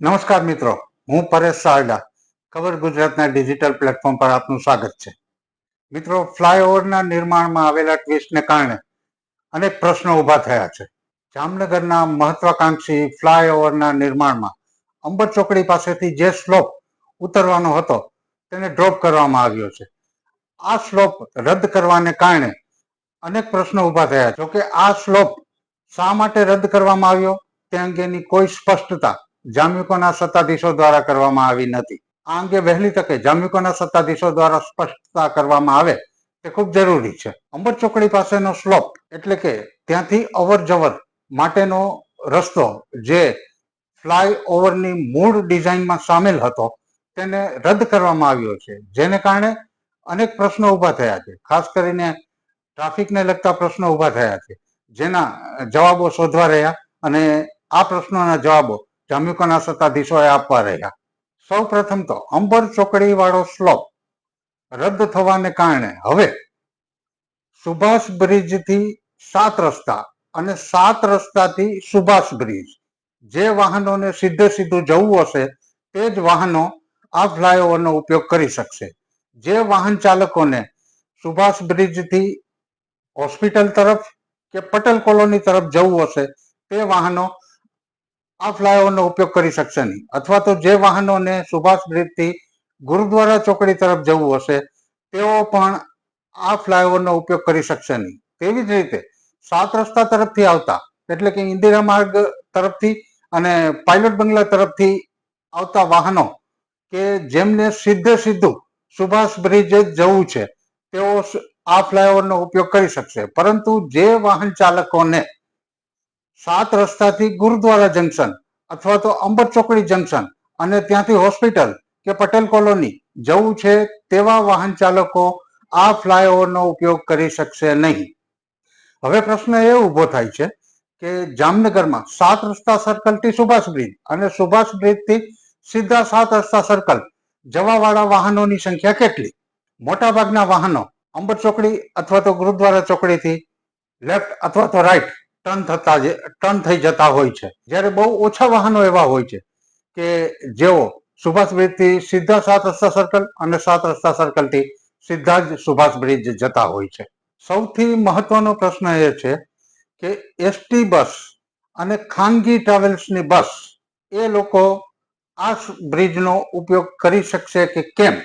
નમસ્કાર મિત્રો, હું પરેશ સારડા ખબર ગુજરાતના ડિજિટલ પ્લેટફોર્મ પર આપનું સ્વાગત છે. મિત્રો, ફ્લાયઓવરના નિર્માણમાં આવેલા ટ્વિસ્ટને કારણે અનેક પ્રશ્નો ઊભા થયા છે. જામનગરના મહત્વાકાંક્ષી ફ્લાયઓવરના નિર્માણમાં અંબર ચોકડી પાસેથી જે સ્લોપ ઉતરવાનો હતો, તેને ડ્રોપ કરવામાં આવ્યો છે. આ સ્લોપ રદ કરવાને કારણે અનેક પ્રશ્નો ઊભા થયા. જોકે આ સ્લોપ શા માટે રદ કરવામાં આવ્યો? તે અંગેની કોઈ સ્પષ્ટતા જામ્યુકોના સત્તાધીશો દ્વારા કરવામાં આવી નથી. આ અંગે વહેલી તકે જામ્યુકોના સત્તાધીશો દ્વારા સ્પષ્ટતા કરવામાં આવે તે ખૂબ જરૂરી છે. અંબર ચોકડી પાસેનો સ્લોપ એટલે કે ત્યાંથી અવર જવર માટેનો રસ્તો જે ફ્લાય ઓવરની મૂળ ડિઝાઇનમાં સામેલ હતો તેને રદ કરવામાં આવ્યો છે. જેને કારણે અનેક પ્રશ્નો ઊભા થયા છે. ખાસ કરીને ટ્રાફિકને લગતા પ્રશ્નો ઊભા થયા છે. જેના જવાબો શોધવા રહ્યા અને આ પ્રશ્નોના જવાબો જામ્યુકાના સત્તાધીશોએ આપવા રહ્યા. સૌ પ્રથમ તો અંબર ચોકડી વાળો સ્લોપ રદ થવાને કારણે હવે સુભાષ બ્રિજથી સાત રસ્તા અને સાત રસ્તાથી સુભાષ બ્રિજ. જે વાહનોને સીધે સીધું જવું હશે તે જ વાહનો આ ફ્લાયઓવરનો ઉપયોગ કરી શકશે. જે વાહન ચાલકોને સુભાષ બ્રિજથી હોસ્પિટલ તરફ કે પટેલ કોલોની તરફ જવું હશે તે વાહનો આ ફ્લાયઓવરનો ઉપયોગ કરી શકશે નહીં. અથવા તો જે વાહનોને સુભાષ બ્રિજથી ગુરુદ્વારા ચોકડી તરફ જવું હશે, તેઓ પણ આ ફ્લાયઓવરનો ઉપયોગ કરી શકશે નહીં. તેવી જ રીતે સાત રસ્તા તરફથી આવતા, એટલે કે ઇન્દિરા માર્ગ તરફથી અને પાયલોટ બંગલા તરફથી આવતા વાહનો, કે જેમને સીધે સીધું સુભાષ બ્રિજ જવું છે, તેઓ આ ફ્લાયઓવરનો ઉપયોગ કરી શકશે. પરંતુ જે વાહન ચાલકોને સાત રસ્તાથી ગુરુદ્વારા જંકશન અથવા તો અંબર ચોકડી જંકશન અને ત્યાંથી હોસ્પિટલ કે પટેલ કોલોની જવું છે તેવા વાહન ચાલકો આ ફ્લાયઓવરનો ઉપયોગ કરી શકશે નહીં. હવે પ્રશ્ન એ ઊભો થાય છે કે જામનગરમાં સાત રસ્તા સર્કલથી સુભાષ બ્રિજ અને સુભાષ બ્રિજથી સીધા સાત રસ્તા સર્કલ જવાવાળા વાહનોની સંખ્યા કેટલી? મોટાભાગના વાહનો અંબર ચોકડી અથવા તો ગુરુદ્વારા ચોકડીથી લેફ્ટ અથવા તો રાઈટ ટર્ન થતા ટર્ન થઈ જતા હોય છે. જ્યારે બહુ ઓછા વાહનો એવા હોય છે કે જેઓ સુભાષ બ્રિજથી સીધા સાત રસ્તા સર્કલ અને સાત રસ્તા સર્કલથી સીધા જ સુભાષ બ્રિજ જતા હોય છે. સૌથી મહત્વનો પ્રશ્ન એ છે કે એસટી બસ અને ખાનગી ટ્રાવેલ્સની બસ એ લોકો આ બ્રિજનો ઉપયોગ કરી શકશે કે કેમ?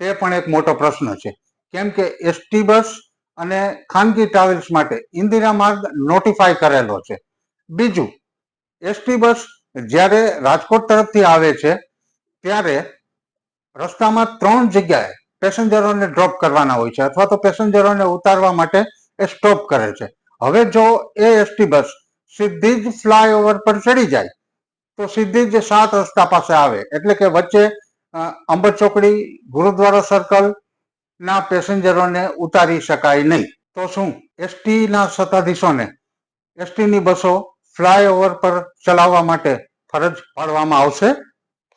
તે પણ એક મોટો પ્રશ્ન છે. કેમ કે એસટી બસ અને ખાનગી ટ્રાવેલ્સ માટે ઇન્દિરા માર્ગ નોટિફાય કરેલો છે. બીજું એસટી બસ જ્યારે રાજકોટ તરફથી આવે છે, ત્યારે રસ્તામાં ત્રણ જગ્યાએ પેસેન્જરોને ડ્રોપ કરવાના હોય છે અથવા તો પેસેન્જરોને ઉતારવા માટે એ સ્ટોપ કરે છે. હવે જો એ એસટી બસ સીધી જ ફ્લાયઓવર પર ચડી જાય, તો સીધી જ સાત રસ્તા પાસે આવે. એટલે કે વચ્ચે અંબર ચોકડી ગુરુદ્વારા સર્કલ ના પેસેન્જરોને ઉતારી શકાય નહીં. તો શું? એસટીના સત્તાધીશોને. એસટીની બસો ફ્લાયઓવર પર ચલાવવા માટે ફરજ પાડવામાં આવશે.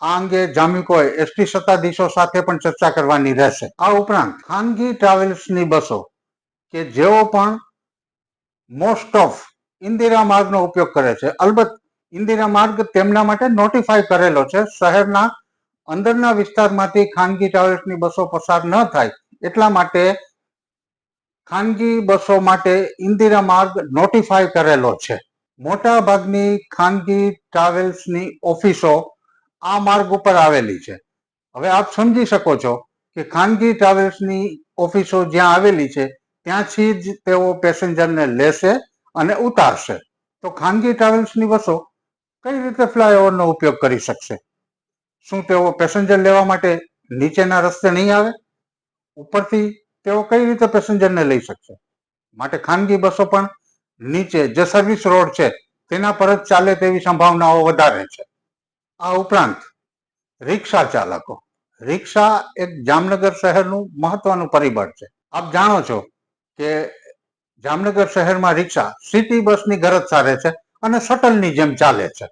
આ અંગે જામ્યુકોએ એસટી સત્તાધીશો સાથે પણ ચર્ચા કરવાની રહેશે. આ ઉપરાંત ખાનગી ટ્રાવેલ્સની બસો, કે જેઓ પણ મોસ્ટ ઓફ ઇન્દિરા માર્ગનો ઉપયોગ કરે છે. અલબત્ત, ઇન્દિરા માર્ગ તેમના માટે નોટિફાય કરેલો છે. શહેરના અંદરના વિસ્તારમાંથી ખાનગી ટ્રાવેલ્સની બસો પસાર ન થાય એટલા માટે ખાનગી બસો માટે ઇન્દિરા માર્ગ નોટિફાય કરેલો છે. મોટા ભાગની ખાનગી ટ્રાવેલ્સની ઓફિસો આ માર્ગ ઉપર આવેલી છે. હવે આપ સમજી શકો છો કે ખાનગી ટ્રાવેલ્સની ઓફિસો જ્યાં આવેલી છે, ત્યાંથી જ તેઓ પેસેન્જરને લેશે અને ઉતારશે. તો ખાનગી ટ્રાવેલ્સની બસો કઈ રીતે ફ્લાયઓવરનો ઉપયોગ કરી શકશે? શું તેઓ પેસેન્જર લેવા માટે નીચેના રસ્તે નહીં આવે? ઉપરથી તેઓ કઈ રીતે પેસેન્જરને લઈ શકશે? માટે ખાનગી બસો પણ નીચે જે સર્વિસ રોડ છે, તેના પર જ ચાલે તેવી સંભાવનાઓ વધારે છે. આ ઉપરાંત રિક્ષા ચાલકો. રિક્ષા એક જામનગર શહેરનું મહત્વનું પરિબળ છે. આપ જાણો છો કે જામનગર શહેરમાં રિક્ષા સિટી બસની ગરજ સારે છે અને શટલની જેમ ચાલે છે.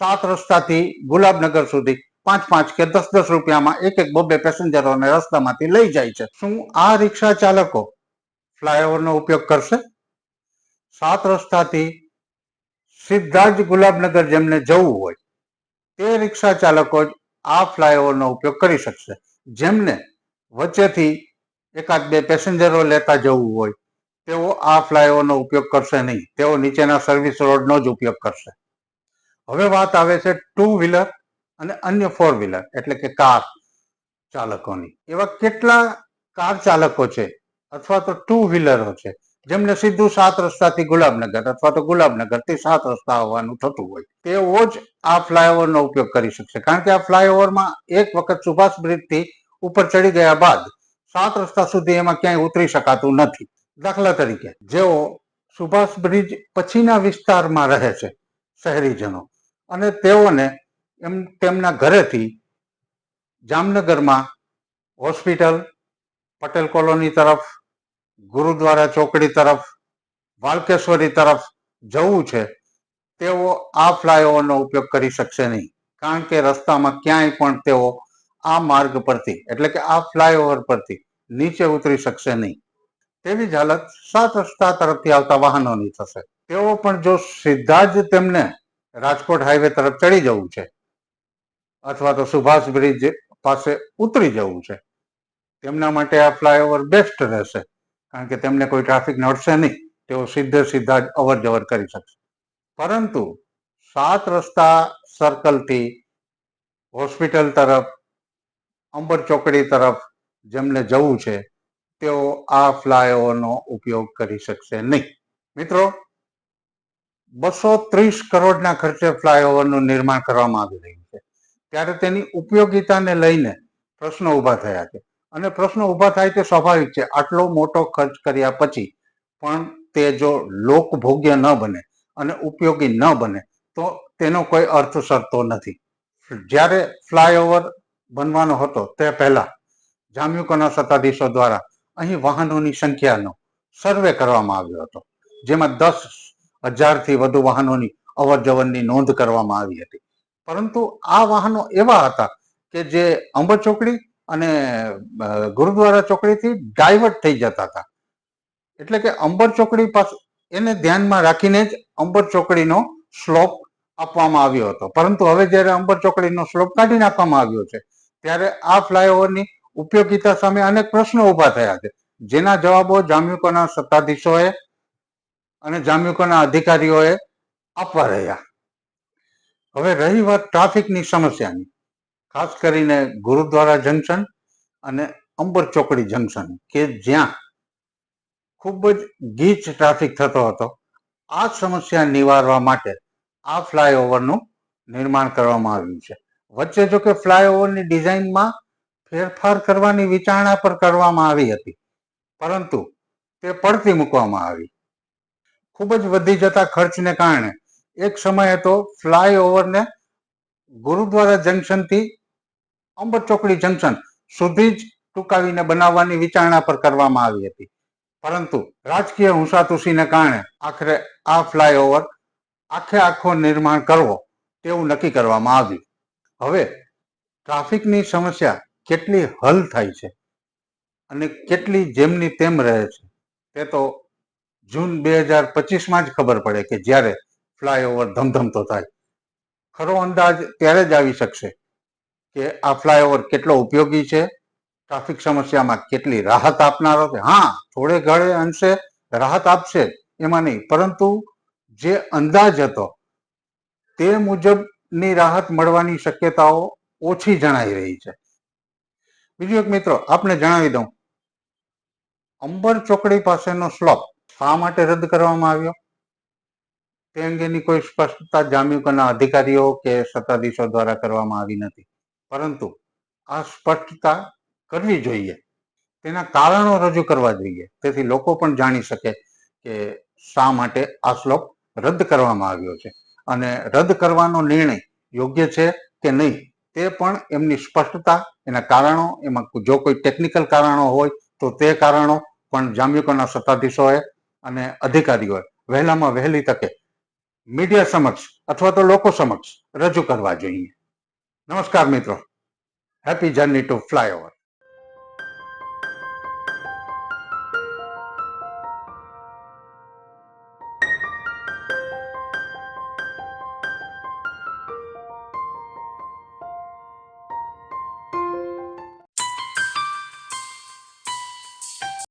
સાત રસ્તાથી ગુલાબનગર સુધી પાંચ પાંચ કે દસ દસ રૂપિયામાં એક એક બબે પેસેન્જરોને રસ્તામાંથી લઈ જાય છે. શું આ રિક્ષા ચાલકો ફ્લાયઓવરનો ઉપયોગ કરશે? સાત રસ્તાથી સીધા જ ગુલાબનગર જેમને જવું હોય, તે રિક્ષા ચાલકો જ આ ફ્લાયઓવરનો ઉપયોગ કરી શકશે. જેમને વચ્ચેથી એકાદ બે પેસેન્જરો લેતા જવું હોય, તેઓ આ ફ્લાયઓવરનો ઉપયોગ કરશે નહીં. તેઓ નીચેના સર્વિસ રોડનો જ ઉપયોગ કરશે. હવે વાત આવે છે ટુ વ્હીલર. અને અન્ય ફોર વ્હીલર એટલે કે કાર ચાલકોની. એવા કેટલા કાર ચાલકો છે? અથવા તો ટુ વ્હીલરો છે. જેમને સીધું સાત રસ્તાથી ગુલાબનગર અથવા તો ગુલાબનગરથી સાત રસ્તા આવવાનું થતું હોય. તેઓ જ આ ફ્લાયઓવરનો ઉપયોગ કરી શકશે. કારણ કે આ ફ્લાયઓવરમાં એક વખત સુભાષ બ્રિજથી ઉપર ચડી ગયા બાદ સાત રસ્તા સુધી એમાં ક્યાંય ઉતરી શકાતું નથી. દાખલા તરીકે, જેઓ સુભાષ બ્રિજ પછીના વિસ્તારમાં રહે છે, શહેરીજનો. અને તેઓને એમ તેમના ઘરેથી જામનગરમાં હોસ્પિટલ, પટેલ કોલોની તરફ, ગુરુદ્વારા ચોકડી તરફ, વાલકેશ્વરી તરફ જવું છે, તેઓ આ ફ્લાયઓવરનો ઉપયોગ કરી શકશે નહીં. કારણ કે રસ્તામાં ક્યાંય પણ તેઓ આ માર્ગ પરથી, એટલે કે આ ફ્લાયઓવર પરથી નીચે ઉતરી શકશે નહીં. તેવી જ હાલત સાત રસ્તા તરફથી આવતા વાહનોની થશે. તેઓ પણ જો સીધા જ તેમને રાજકોટ હાઈવે તરફ ચડી જવું છે અથવા તો સુભાષ બ્રિજ પાસે ઉતરી જવું છે. તેમના માટે આ ફ્લાયઓવર બેસ્ટ રહેશે, કારણ કે તેમને કોઈ ટ્રાફિક નડશે નહીં. તેઓ સીધે સીધા જ અવર જવર કરી શકશે. પરંતુ સાત રસ્તા સર્કલથી હોસ્પિટલ તરફ, અંબર ચોકડી તરફ જેમને જવું છે, તેઓ આ ફ્લાયઓવરનો ઉપયોગ કરી શકશે નહીં. મિત્રો, બસો ત્રીસ કરોડના ખર્ચે ફ્લાયઓવરનું નિર્માણ કરવામાં આવી રહ્યું ત્યારે તેની ઉપયોગિતાને લઈને પ્રશ્નો ઊભા થયા છે. અને પ્રશ્નો ઊભા થાય તે સ્વાભાવિક છે. આટલો મોટો ખર્ચ કર્યા પછી પણ તે જો લોકભોગ્ય ન બને અને ઉપયોગી ન બને, તો તેનો કોઈ અર્થ સરતો નથી. જ્યારે ફ્લાયઓવર બનવાનો હતો તે પહેલા જામ્યુકોના સત્તાધીશો દ્વારા અહીં વાહનોની સંખ્યાનો સર્વે કરવામાં આવ્યો હતો, જેમાં દસ હજારથી વધુ વાહનોની અવર જવરની નોંધ કરવામાં આવી હતી. પરંતુ આ વાહનો એવા હતા કે જે અંબ ચોકડી અને ગુરુદ્વારા ચોકડીથી ડાયવર્ટ થઈ જતા હતા. એટલે કે અંબર ચોકડી પાસે એને ધ્યાનમાં રાખીને જ અંબર ચોકડીનો સ્લોપ આપવામાં આવ્યો હતો. પરંતુ હવે જ્યારે અંબર ચોકડીનો સ્લોપ કાઢી નાખવામાં આવ્યો છે, ત્યારે આ ફ્લાયઓવરની ઉપયોગિતા સામે અનેક પ્રશ્નો ઊભા થયા છે. જેના જવાબો જામ્યુકોના સત્તાધીશોએ અને જામ્યુકોના અધિકારીઓએ આપવા રહ્યા. હવે રહી વાત ટ્રાફિકની સમસ્યાની. ખાસ કરીને ગુરુદ્વારા જંકશન અને અંબર ચોકડી જંકશન કે જ્યાં ખૂબ જ ગીચ ટ્રાફિક થતો હતો. આ સમસ્યા નિવારવા માટે આ ફ્લાયઓવરનું નિર્માણ કરવામાં આવ્યું છે. વચ્ચે જો કે ફ્લાયઓવરની ડિઝાઇનમાં ફેરફાર કરવાની વિચારણા પર કરવામાં આવી હતી. પરંતુ તે પડતી મૂકવામાં આવી. ખૂબ જ વધી જતા ખર્ચને કારણે એક સમયે તો ફ્લાયઓવરને ગુરુદ્વારા જંકશનથી અંબર ચોકડી જંકશન સુધી જ ટૂંકાવીને બનાવવાની વિચારણા પર કરવામાં આવી હતી. પરંતુ રાજકીય હુંસાતુસીને કારણે આખરે આ ફ્લાયઓવર આખે આખો નિર્માણ કરવો તેવું નક્કી કરવામાં આવ્યું. હવે ટ્રાફિકની સમસ્યા કેટલી હલ થાય છે અને કેટલી જેમની તેમ રહે છે તે તો જૂન બે હજાર પચીસમાં જ ખબર પડે કે જ્યારે ફ્લાયઓવર ધમધમતો થાય. ખરો અંદાજ ત્યારે જ આવી શકશે કે આ ફ્લાયઓવર કેટલો ઉપયોગી છે? ટ્રાફિક સમસ્યામાં કેટલી રાહત આપનારો છે? હા, થોડે ઘડે અંશે રાહત આપશે એમાં નહીં. પરંતુ જે અંદાજ હતો તે મુજબની રાહત મળવાની શક્યતાઓ ઓછી જણાઈ રહી છે. બીજું એક મિત્રો, આપને જણાવી દઉં. અંબર ચોકડી પાસેનો સ્લોપ શા માટે રદ કરવામાં આવ્યો? તે અંગેની કોઈ સ્પષ્ટતા જામ્યુકોના અધિકારીઓ કે સત્તાધીશો દ્વારા કરવામાં આવી નથી. પરંતુ આ સ્પષ્ટતા કરવી જોઈએ. તેના કારણો રજૂ કરવા જોઈએ. તેથી લોકો પણ જાણી શકે કે શા માટે આ શ્લોક રદ કરવામાં આવ્યો છે. અને રદ કરવાનો નિર્ણય યોગ્ય છે કે નહીં તે પણ એમની સ્પષ્ટતા, એના કારણો, એમાં જો કોઈ ટેકનિકલ કારણો હોય તો તે કારણો પણ જામ્યુકોના સત્તાધીશોએ અને અધિકારીઓએ વહેલામાં વહેલી તકે મીડિયા સમક્ષ અથવા તો લોકો સમક્ષ રજૂ કરવા જોઈએ. નમસ્કાર મિત્રો. Happy journey two flyover